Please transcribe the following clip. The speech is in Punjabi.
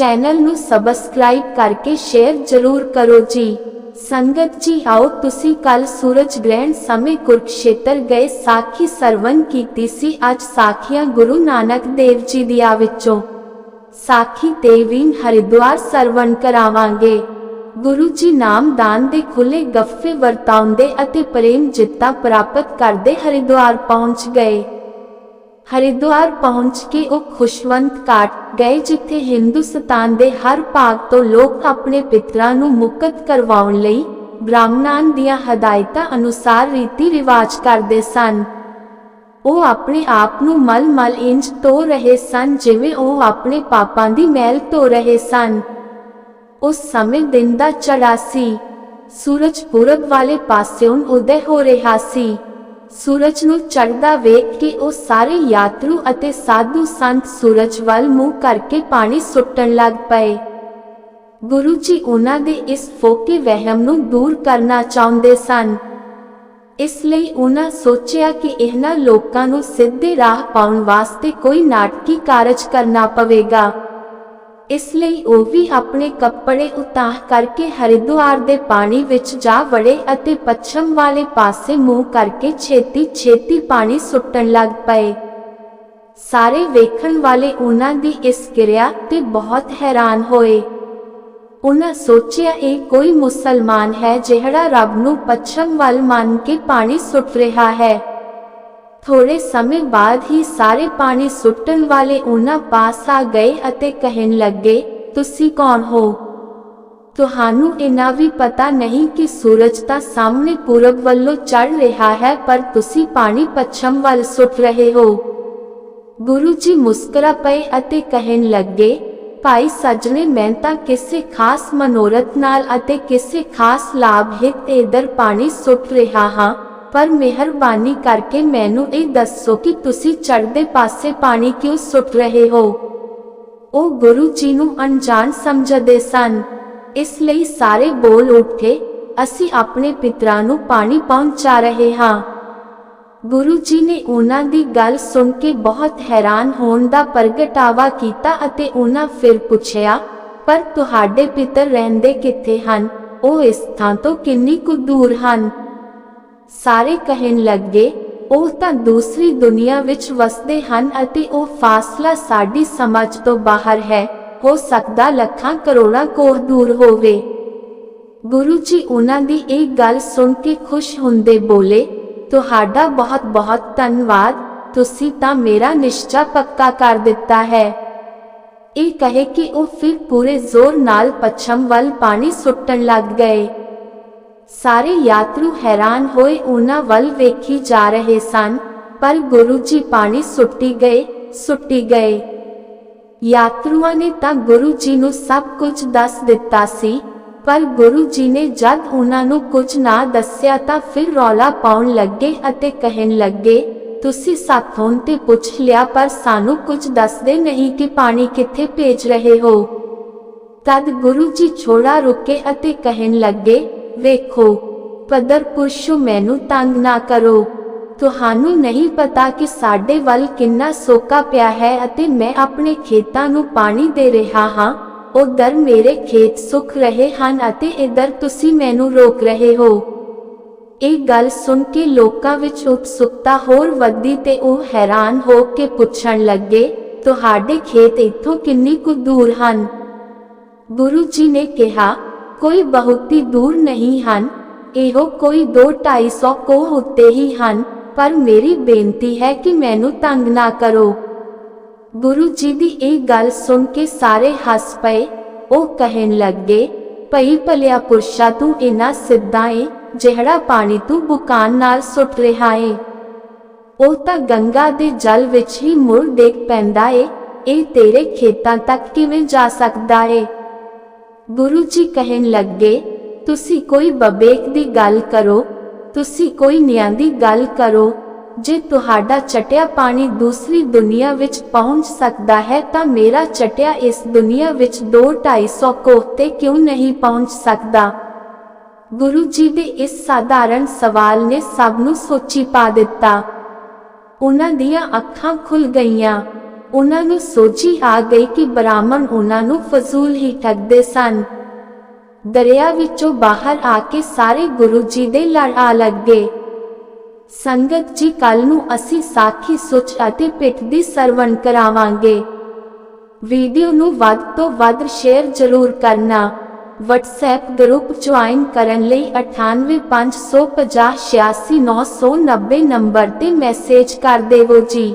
ਚੈਨਲ ਨੂੰ ਸਬਸਕ੍ਰਾਈਬ ਕਰਕੇ ਸ਼ੇਅਰ ਜ਼ਰੂਰ ਕਰੋ ਜੀ। ਸੰਗਤ ਜੀ, ਆਓ ਤੁਸੀਂ ਕੱਲ ਸੂਰਜ ਗ੍ਰਹਿਣ ਸਮੇਂ ਕੁਰਕਸ਼ੇਤਰ ਗਏ ਸਾਖੀ ਸਰਵਨ ਕੀਤੀ ਸੀ। ਅੱਜ ਸਾਖੀਆਂ ਗੁਰੂ ਨਾਨਕ ਦੇਵ ਜੀ ਦੀਆਂ ਵਿੱਚੋਂ ਸਾਖੀ ਤੇਵੀਨ ਹਰਿਦੁਆਰ ਸਰਵਣ ਕਰਾਵਾਂਗੇ। ਗੁਰੂ ਜੀ ਨਾਮਦਾਨ ਦੇ ਖੁੱਲੇ ਗੱਫੇ ਵਰਤਾਉਂਦੇ ਅਤੇ ਪ੍ਰੇਮ ਜਿੱਤਾ ਪ੍ਰਾਪਤ ਕਰਦੇ ਹਰਿਦੁਆਰ ਪਹੁੰਚ ਗਏ। ਹਰਿਦੁਆਰ ਪਹੁੰਚ ਕੇ ਉਹ ਖੁਸ਼ਵੰਤ ਘਾਟ ਗਏ ਜਿੱਥੇ ਹਿੰਦੁਸਤਾਨ ਦੇ ਹਰ ਭਾਗ ਤੋਂ ਲੋਕ ਆਪਣੇ ਪਿਤਰਾਂ ਨੂੰ ਮੁਕਤ ਕਰਵਾਉਣ ਲਈ ਬ੍ਰਾਹਮਣਾਂ ਦੀਆਂ ਹਦਾਇਤਾਂ ਅਨੁਸਾਰ ਰੀਤੀ ਰਿਵਾਜ ਕਰਦੇ ਸਨ। ਉਹ ਆਪਣੇ ਆਪ ਨੂੰ ਮਲ-ਮਲ ਇੰਜ ਧੋ ਰਹੇ ਸਨ ਜਿਵੇਂ ਉਹ ਆਪਣੇ ਪਾਪਾਂ ਦੀ ਮੈਲ ਧੋ ਰਹੇ ਸਨ। ਉਸ ਸਮੇਂ ਦਿਨ ਦਾ ਚੜਾ ਸੀ ਸੂਰਜ ਪੂਰਬ ਵਾਲੇ ਪਾਸਿਓਂ ਉਦੈ ਹੋ ਰਿਹਾ ਸੀ। ਸੂਰਜ ਨੂੰ ਚੜ੍ਹਦਾ ਵੇਖ ਕੇ ਉਹ ਸਾਰੇ ਯਾਤਰੂ ਅਤੇ ਸਾਧੂ ਸੰਤ ਸੂਰਜ ਵੱਲ ਮੂੰਹ ਕਰਕੇ ਪਾਣੀ ਸੁੱਟਣ ਲੱਗ ਪਏ। ਗੁਰੂ ਜੀ ਉਹਨਾਂ ਦੇ ਇਸ ਫੋਕੇ ਵਹਿਮ ਨੂੰ ਦੂਰ ਕਰਨਾ ਚਾਹੁੰਦੇ ਸਨ। ਇਸ ਲਈ ਉਹਨਾਂ ਸੋਚਿਆ ਕਿ ਇਹਨਾਂ ਲੋਕਾਂ ਨੂੰ ਸਿੱਧੇ ਰਾਹ ਪਾਉਣ ਵਾਸਤੇ ਕੋਈ ਨਾਟਕੀ ਕਾਰਜ ਕਰਨਾ ਪਵੇਗਾ। ਇਸ ਲਈ ਉਹ ਵੀ ਆਪਣੇ ਕੱਪੜੇ ਉਤਾਹ ਕਰਕੇ ਹਰਿਦੁਆਰ ਦੇ ਪਾਣੀ ਵਿੱਚ ਜਾ ਵੜੇ ਅਤੇ ਪੱਛਮ ਵਾਲੇ ਪਾਸੇ ਮੂੰਹ ਕਰਕੇ ਛੇਤੀ ਛੇਤੀ ਪਾਣੀ ਸੁੱਟਣ ਲੱਗ ਪਏ। ਸਾਰੇ ਵੇਖਣ ਵਾਲੇ ਉਹਨਾਂ ਦੀ ਇਸ ਕਿਰਿਆ ਤੇ ਬਹੁਤ ਹੈਰਾਨ ਹੋਏ। ਉਹਨਾਂ ਸੋਚਿਆ, ਇਹ ਕੋਈ ਮੁਸਲਮਾਨ ਹੈ ਜਿਹੜਾ ਰੱਬ ਨੂੰ ਪੱਛਮ ਵੱਲ ਮੰਨ ਕੇ ਪਾਣੀ ਸੁੱਟ ਰਿਹਾ ਹੈ। ਥੋੜੇ ਸਮੇਂ ਬਾਅਦ ਹੀ ਸਾਰੇ ਪਾਣੀ ਸੁੱਟਣ ਵਾਲੇ ਉਹਨਾਂ ਪਾਸ ਆ ਗਏ ਅਤੇ ਕਹਿਣ ਲੱਗੇ, ਤੁਸੀਂ ਕੌਣ ਹੋ? ਤੁਹਾਨੂੰ ਇਹਨਾਂ ਵੀ ਪਤਾ ਨਹੀਂ ਕਿ ਸੂਰਜ ਤਾਂ ਸਾਹਮਣੇ ਪੂਰਬ ਵੱਲੋਂ ਚੜ ਰਿਹਾ ਹੈ, ਪਰ ਤੁਸੀਂ ਪਾਣੀ ਪੱਛਮ ਵੱਲ ਸੁੱਟ ਰਹੇ ਹੋ। ਗੁਰੂ ਜੀ ਮੁਸਕਰਾ ਪਏ ਅਤੇ ਕਹਿਣ ਲੱਗੇ, ਭਾਈ ਸੱਜਣੇ, ਮੈਂ ਤਾਂ ਕਿਸੇ ਖਾਸ ਮਨੋਰਥ ਨਾਲ ਅਤੇ ਕਿਸੇ ਖਾਸ ਲਾਭ ਹਿਤ ਇਧਰ ਪਾਣੀ ਸੁੱਟ ਰਿਹਾ ਹਾਂ। ਪਰ ਮਿਹਰਬਾਨੀ ਕਰਕੇ ਮੈਨੂੰ ਇਹ ਦੱਸੋ ਕਿ ਤੁਸੀਂ ਚੜ੍ਹਦੇ ਪਾਸੇ ਪਾਣੀ ਕਿਉਂ ਸੁੱਟ ਰਹੇ ਹੋ? ਉਹ ਗੁਰੂ ਜੀ ਨੂੰ ਅਣਜਾਣ ਸਮਝਦੇ ਸਨ। ਇਸ ਲਈ ਸਾਰੇ ਬੋਲ ਉੱਠੇ। ਅਸੀਂ ਆਪਣੇ ਪਿਤਰਾਂ ਨੂੰ ਪਾਣੀ ਪਹੁੰਚਾ ਰਹੇ ਹਾਂ। ਗੁਰੂ ਜੀ ਨੇ ਉਹਨਾਂ ਦੀ ਗੱਲ ਸੁਣ ਕੇ ਬਹੁਤ ਹੈਰਾਨ ਹੋਣ ਦਾ ਪ੍ਰਗਟਾਵਾ ਕੀਤਾ ਅਤੇ ਉਹਨਾਂ ਫਿਰ ਪੁੱਛਿਆ, ਪਰ ਤੁਹਾਡੇ ਪਿਤਰ ਰਹਿੰਦੇ ਕਿੱਥੇ ਹਨ? ਉਹ ਇਸ ਥਾਂ ਤੋਂ ਕਿੰਨੀ ਕੁ ਦੂਰ ਹਨ? ਸਾਰੇ ਕਹਿਣ ਲੱਗੇ, ਉਹ ਤਾਂ ਦੂਸਰੀ ਦੁਨੀਆ ਵਿੱਚ ਵਸਦੇ ਹਨ ਅਤੇ ਉਹ ਫਾਸਲਾ ਸਾਡੀ ਸਮਝ ਤੋਂ ਬਾਹਰ ਹੈ, ਹੋ ਸਕਦਾ ਲੱਖਾਂ ਕਰੋੜਾਂ ਕੋਹ ਦੂਰ ਹੋਵੇ। ਗੁਰੂ ਜੀ ਉਹਨਾਂ ਦੀ ਇਹ ਗੱਲ ਸੁਣ ਕੇ ਖੁਸ਼ ਹੁੰਦੇ ਬੋਲੇ, ਤੁਹਾਡਾ ਬਹੁਤ ਬਹੁਤ ਧੰਨਵਾਦ, ਤੁਸੀਂ ਤਾਂ ਮੇਰਾ ਨਿਸ਼ਚਾ ਪੱਕਾ ਕਰ ਦਿੱਤਾ ਹੈ। ਇਹ ਕਹੇ ਕਿ ਉਹ ਫਿਰ ਪੂਰੇ ਜ਼ੋਰ ਨਾਲ ਪੱਛਮ ਵੱਲ ਪਾਣੀ ਸੁੱਟਣ ਲੱਗ ਗਏ। ਸਾਰੇ ਯਾਤਰੂ ਹੈਰਾਨ ਹੋਏ ਉਹਨਾਂ ਵੱਲ ਵੇਖੀ ਜਾ ਰਹੇ ਸਨ, ਪਰ ਗੁਰੂ ਜੀ ਪਾਣੀ ਸੁੱਟੀ ਗਏ ਸੁੱਟੀ ਗਏ। ਯਾਤਰੂਆਂ ਨੇ ਤਾਂ ਗੁਰੂ ਜੀ ਨੂੰ ਸਭ ਕੁਝ ਦੱਸ ਦਿੱਤਾ ਸੀ, ਪਰ ਗੁਰੂ ਜੀ ਨੇ ਜਦ ਉਹਨਾਂ ਨੂੰ ਕੁਝ ਨਾ ਦੱਸਿਆ ਤਾਂ ਫਿਰ ਰੌਲਾ ਪਾਉਣ ਲੱਗੇ ਅਤੇ ਕਹਿਣ ਲੱਗੇ, ਤੁਸੀਂ ਸਾਥੋਂ ਤੇ ਪੁੱਛ ਲਿਆ ਪਰ ਸਾਨੂੰ ਕੁਝ ਦੱਸਦੇ ਨਹੀਂ ਕਿ ਪਾਣੀ ਕਿੱਥੇ ਭੇਜ ਰਹੇ ਹੋ। ਤਦ ਗੁਰੂ ਜੀ ਛੋੜਾ ਰੁਕੇ ਅਤੇ ਕਹਿਣ ਲੱਗੇ ਵੇਖੋ ਪਦਰ ਪੁਰਸ਼ੋ ਮੈਨੂੰ ਤੰਗ ਨਾ ਕਰੋ। ਤੁਹਾਨੂੰ ਨਹੀਂ ਪਤਾ ਕਿ ਸਾਡੇ ਵੱਲ ਕਿੰਨਾ ਸੋਕਾ ਪਿਆ ਹੈ ਅਤੇ ਮੈਂ ਆਪਣੇ ਖੇਤਾਂ ਨੂੰ ਪਾਣੀ ਦੇ ਰਿਹਾ ਹਾਂ। ਉਧਰ ਮੇਰੇ ਖੇਤ ਸੁੱਕ ਰਹੇ ਹਨ ਅਤੇ ਇਧਰ ਤੁਸੀਂ ਮੈਨੂੰ ਰੋਕ ਰਹੇ ਹੋ। ਇਹ ਗੱਲ ਸੁਣ ਕੇ ਲੋਕਾਂ ਵਿੱਚ ਉਤਸੁਕਤਾ ਹੋਰ ਵੱਧੀ ਤੇ ਉਹ ਹੈਰਾਨ ਹੋ ਕੇ ਪੁੱਛਣ ਲੱਗੇ, ਤੁਹਾਡੇ ਖੇਤ ਇੱਥੋਂ ਕਿੰਨੀ ਕੁ ਦੂਰ ਹਨ? ਗੁਰੂ ਜੀ ਨੇ ਕਿਹਾ ਕੋਈ ਬਹੁਤੀ ਦੂਰ ਨਹੀਂ ਹਨ। ਇਹੋ ਕੋਈ 2-250 ਕੋਹ ਉੱਤੇ ਹੀ ਹਨ। ਪਰ ਮੇਰੀ ਬੇਨਤੀ ਹੈ ਕਿ ਮੈਨੂੰ ਤੰਗ ਨਾ ਕਰੋ। ਗੁਰੂ ਜੀ ਦੀ ਇਹ ਗੱਲ ਸੁਣ ਕੇ ਸਾਰੇ ਹੱਸ ਪਏ। ਉਹ ਕਹਿਣ ਲੱਗੇ, ਭਈ ਭਲਿਆ ਪੁਰਸ਼ਾ, ਤੂੰ ਇਨਾ ਸਿੱਧਾ ਏ, ਜਿਹੜਾ ਪਾਣੀ ਤੂੰ ਬੁਕਾਨ ਨਾਲ ਸੁੱਟ ਰਿਹਾ ਏ। ਉਹ ਤਾਂ ਗੰਗਾ ਦੇ ਜਲ ਵਿੱਚ ਹੀ ਮੁੜ ਡੇਕ ਪੈਂਦਾ ਏ। ਇਹ ਤੇਰੇ ਖੇਤਾਂ ਤੱਕ ਕਿਵੇਂ ਜਾ ਸਕਦਾ ਏ? ਗੁਰੂ ਜੀ ਕਹਿਣ ਲੱਗੇ, ਤੁਸੀਂ ਕੋਈ ਬਬੇਕ ਦੀ ਗੱਲ ਕਰੋ, ਤੁਸੀਂ ਕੋਈ ਨਿਆਂ ਦੀ ਗੱਲ ਕਰੋ, ਜੇ ਤੁਹਾਡਾ ਚਟਿਆ ਪਾਣੀ ਦੂਸਰੀ ਦੁਨੀਆ ਵਿੱਚ ਪਹੁੰਚ ਸਕਦਾ ਹੈ ਤਾਂ ਮੇਰਾ ਚਟਿਆ ਇਸ ਦੁਨੀਆ ਵਿੱਚ 2-250 ਕੋਹ ਤੇ ਕਿਉਂ ਨਹੀਂ ਪਹੁੰਚ ਸਕਦਾ? ਗੁਰੂ ਜੀ ਦੇ ਇਸ ਸਾਧਾਰਨ ਸਵਾਲ ਨੇ ਸਭ ਨੂੰ ਸੋਚੀ ਪਾ ਦਿੱਤਾ। ਉਹਨਾਂ ਦੀਆਂ ਅੱਖਾਂ ਖੁੱਲ ਗਈਆਂ। ਉਹਨਾਂ ਨੂੰ ਸੋਝੀ ਆ ਗਈ ਕਿ ਬ੍ਰਾਹਮਣ ਉਹਨਾਂ ਨੂੰ ਫਜ਼ੂਲ ਹੀ ਠੱਗਦੇ ਸਨ। ਦਰਿਆ ਵਿੱਚੋਂ ਬਾਹਰ ਆ ਕੇ ਸਾਰੇ ਗੁਰੂ ਜੀ ਦੇ ਲੜ ਆ ਲੱਗੇ। ਸੰਗਤ ਜੀ ਕੱਲ ਨੂੰ ਅਸੀਂ ਸਾਖੀ ਸੁਚ ਅਤੇ ਪਿੱਠ ਦੀ ਸਰਵਣ ਕਰਾਵਾਂਗੇ। ਵੀਡੀਓ ਨੂੰ ਵੱਧ ਤੋਂ ਵੱਧ ਸ਼ੇਅਰ ਜ਼ਰੂਰ ਕਰਨਾ। WhatsApp ਗਰੁੱਪ ਜੁਆਇਨ ਕਰਨ ਲਈ 9850586990 ਨੰਬਰ ਤੇ ਮੈਸੇਜ ਕਰ ਦੇਵੋ ਜੀ।